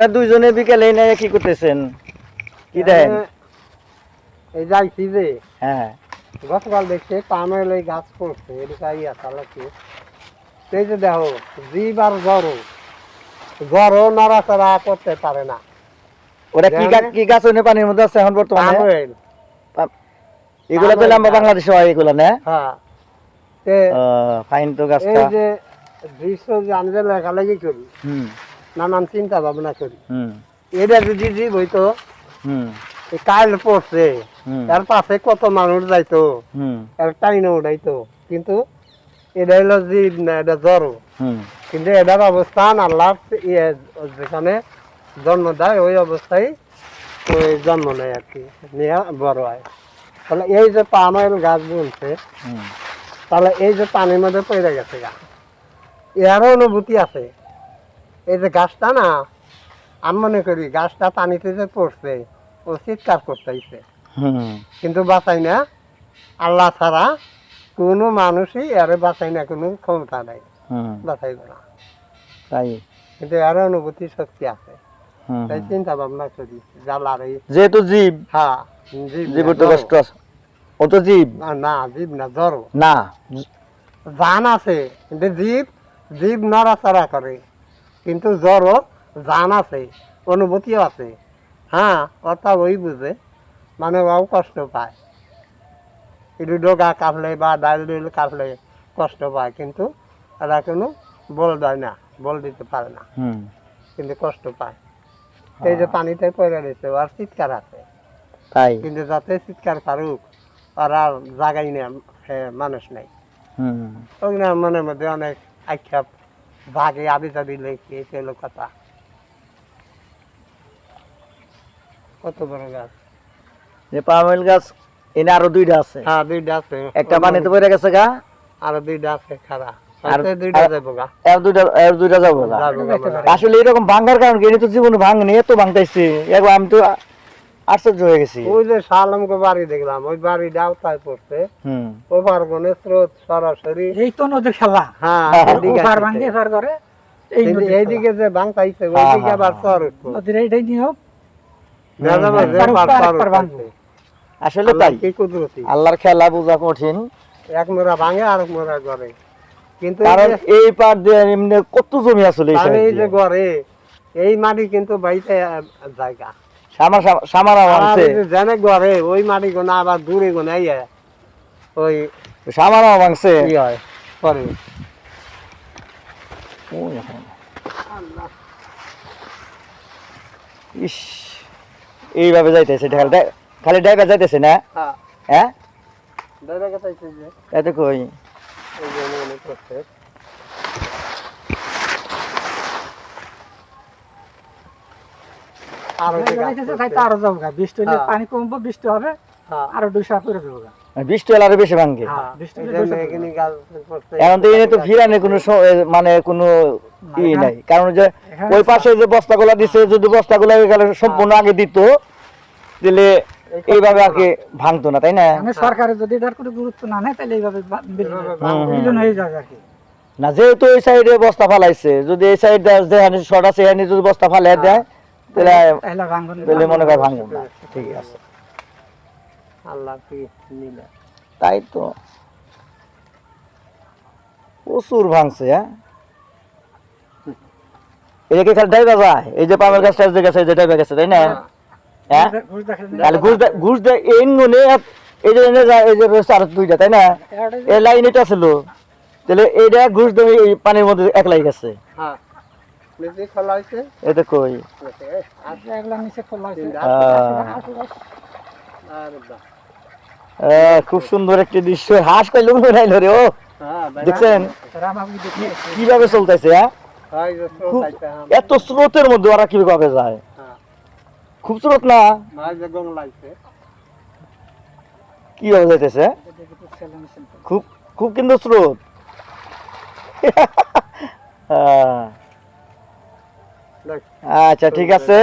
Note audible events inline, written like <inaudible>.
দুইজনে বিকেলে এনে কি করতেছেন? কি দেন? এই যাইছি যে হ্যাঁ। গতকাল দেখছে পামের এই গাছ পড়ছে এদিকে ইয়া চালাচ্ছে সেই যে দেখো জীব আর জ্বরও জ্বরও নড়াচড়া করতে পারে না। ওরা কি গা- কি গাছ এনে পানির মধ্যে আছে এখন বর্তমানে? এগুলা পেলে আমরা বাংলাদেশে হয় এগুলা না? হ্যাঁ। ফাইন তো এই যে দৃশ্য যে লেখালেখি করি? হুম। নানান চিন্তা ভাবনা করি এটা যদি জীব হইতো কাইল পড়ছে এর পাশে কত মানুষ যাইতো এর টাইনে উঠাইতো কিন্তু এটা হলো জীব না এটা জ্বর। কিন্তু এটার অবস্থান আল্লাহ ইয়ে যেখানে জন্ম দেয় ওই অবস্থায় ওই জন্ম নেয় আর কি নিয়ে বড় হয়। তাহলে এই যে পাম অয়েল গাছ বুনছে তাহলে এই যে পানির মধ্যে পড়ে গেছে গা এরও অনুভূতি আছে। এই যে গাছটা না আমি মনে করি গাছটা পানিতে যে পড়ছে ও চিৎকার করতেইছে কিন্তু বাঁচাই না আল্লাহ ছাড়া কোনো মানুষই এর বাঁচাই না কোনো ক্ষমতা নাই। বাঁচাইবে না। তাই। কিন্তু আর অনুভূতি শক্তি আছে। তাই চিন্তা ভাবনা করি জ্বালার যেহেতু জীব। হ্যাঁ জীবের তো কষ্ট আছে। ও তো জীব। না, জীব না জ্বর না। জান আছে কিন্তু জীব জীব নড়াচড়া করে। কিন্তু জ্বরও জান আছে অনুভূতিও আছে। হ্যাঁ কথা ওই বুঝে মানে ওরাও কষ্ট পায়। একটু ডোগা কাটলে বা ডাল ডিল কাটলে কষ্ট পায় কিন্তু এরা কোনো বল দেয় না বল দিতে পারে না। কিন্তু কষ্ট পায়। এই যে পানিতে পড়ে রয়েছে আর চিৎকার আছে। তাই? কিন্তু যাতে চিৎকার পারুক ওরা জাগাই না মানুষ নেই। ওখানে মনের মধ্যে অনেক আক্ষেপ ভাগে টাবি লেখি এলো কথা। কত বড় গাছ? যে পামেল গাছ এনে আরও দুইটা আছে। হ্যাঁ দুইটা আছে। একটা পানিতে পড়ে গেছে গা। আরও দুইটা আছে খারা আসলে এরকম ভাঙ্গার কারণ কি? এটা তো জীবনে ভাঙনি এত ভাঙতেছে আমি তো আশ্চর্য হয়ে গেছি। ওই যে সালামকে বাড়ি দেখলাম ওই বাড়িটা আওতায় পড়ছে। হুম। ওপার গণের স্রোত সরাসরি এই তো নদীর খেলা হ্যাঁ হ্যাঁ, ওপার। ভাঙ্গে এপার করে এইদিকে যে বাংকাইছে হ্যাঁ, ওইদিকে হ্যাঁ, আবার হ্যাঁ। চর নদীর এইটাই নিয়ম। আসলে তাই। কুদরতি। আল্লাহর খেলা বোঝা কঠিন। এক মোড়া ভাঙে আর এক মোড়া করে কিন্তু এই কারণ এই পার দিয়ে এমনি কত জমি আসলে এই side এই যে। ঘরে এই মাটি কিন্তু বাইতে জায়গা। সামার সামারা আর ভাঙছে এই যে জেনে ঘরে ওই মাটি গোনা আবার দূরে গোনা ইয়ে ওই সামারা ভাঙছে। কি হয়? করে ওই এখন। ইস এইভাবে যাইতেছে খালি ডা- ড্রাইভার যাইতেছে না? হ্যাঁ। হ্যাঁ? এত কই? এই যে মনে করছে আরও যাব হ্যাঁ। পানি কমবো বৃষ্টি হবে হ্যাঁ, আরও দুইশো করে দেবো বৃষ্টি হলে আরও বেশি ভাঙবে হ্যাঁ। এখন তো ফিরানে কোনো মানে কোনো ই নাই। কারণ যে ওই পাশে যে বস্তাগুলা দিছে যদি বস্তাগুলা গেলে সম্পূর্ণ আগে দিত তাহলে এইভাবে আর কি ভাঙতো না তাই না? সরকারের যদি এটার কোনো গুরুত্ব না নেয় তাহলে এইভাবে বিলীন হয়ে- হুম, হুম। বিলীন যাবে আর কি। না যেহেতু ওই সাইডে বস্তা ফালাইছে যদি এই সাইড যেখানে শর্ট আছে এখানে যদি বস্তা ফালাই দেয় তাহলে তাহলে ভাঙবে না। তাহলে মনে হয় ভাঙবে না। ঠিক আছে। আল্লাহ নিলে? তাই তো। প্রচুর ভাঙছে হ্যাঁ? খালি যায়? এই যে পামের গাছটা যে গেছে যে গেছে তাই না? হ্যাঁ। তাহলে ঘুষ ঘুষ দেয় এই গুনে এই যে এনে যায় এই যে রয়েছে আর দুইটা তাই না? এই লাইন এটা ছিল। তাহলে এইটা ঘুষ দেবে এই পানির মধ্যে একলাই গেছে। হ্যাঁ। নিচে খোলা হয়েছে এটা কই? আসলে এগুলা নিচে খোলা হয়েছে। আর বাহ। খুব সুন্দর একটি দৃশ্য। হাঁস কইলো মনে হইল রে ও। হ্যাঁ? দেখছেন? কীভাবে চলতেছে হ্যাঁ? হয় হ্যাঁ। এত স্রোতের মধ্যে ওরা কীভাবে যায়? হ্যাঁ। খুব স্রোত না? হয় কীভাবে যাইতেছে। খুব খুব কিন্তু স্রোত। <laughs> আহ, দেখ, আচ্ছা ঠিক আছে।